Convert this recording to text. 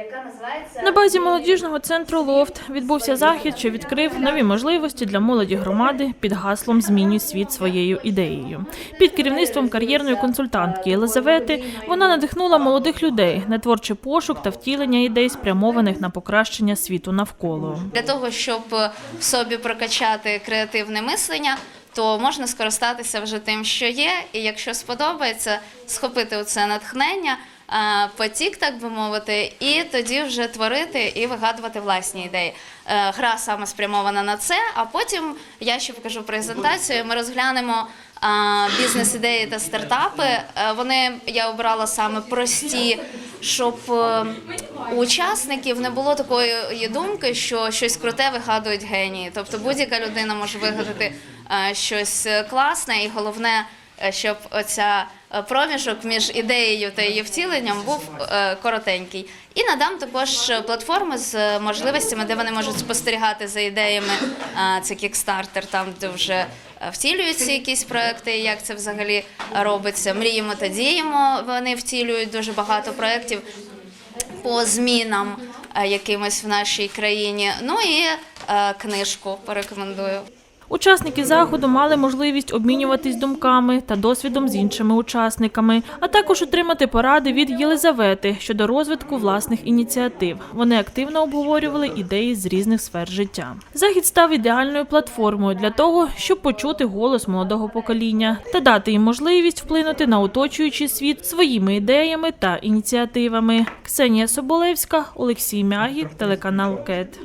яка називається На базі молодіжного центру Лофт відбувся захід, що відкрив нові можливості для молоді громади під гаслом Змінюй світ своєю ідеєю. Під керівництвом кар'єрної консультантки Єлизавети вона надихнула молодих людей на творчий пошук та втілення ідей, спрямованих на покращення світу навколо. для того, щоб в собі прокачати креативне мислення. То можна скористатися вже тим, що є, і якщо сподобається, схопити у це натхнення, е, потік, так би мовити, і тоді вже творити і вигадувати власні ідеї. Е, Гра саме спрямована на це. А потім я ще покажу презентацію. Ми розглянемо е, бізнес-ідеї та стартапи. Вони я обрала саме прості, щоб е, у учасників не було такої думки, що щось круте вигадують генії. Тобто будь-яка людина може вигадати е, щось класне, і головне, е, щоб оця е, проміжок між ідеєю та її втіленням був е, коротенький. І надам також платформи з можливостями, де вони можуть спостерігати за ідеями. Е, Це Kickstarter, там де вже е, втілюються якісь проекти, як це взагалі робиться. Мріємо та діємо. Вони втілюють дуже багато проєктів по змінам е, якимось в нашій країні. Ну і е, книжку порекомендую. Учасники заходу мали можливість обмінюватись думками та досвідом з іншими учасниками, а також отримати поради від Єлизавети щодо розвитку власних ініціатив. Вони активно обговорювали ідеї з різних сфер життя. Захід став ідеальною платформою для того, щоб почути голос молодого покоління та дати їм можливість вплинути на оточуючий світ своїми ідеями та ініціативами. Ксенія Соболевська, Олексій Мягік, телеканал КЕТ.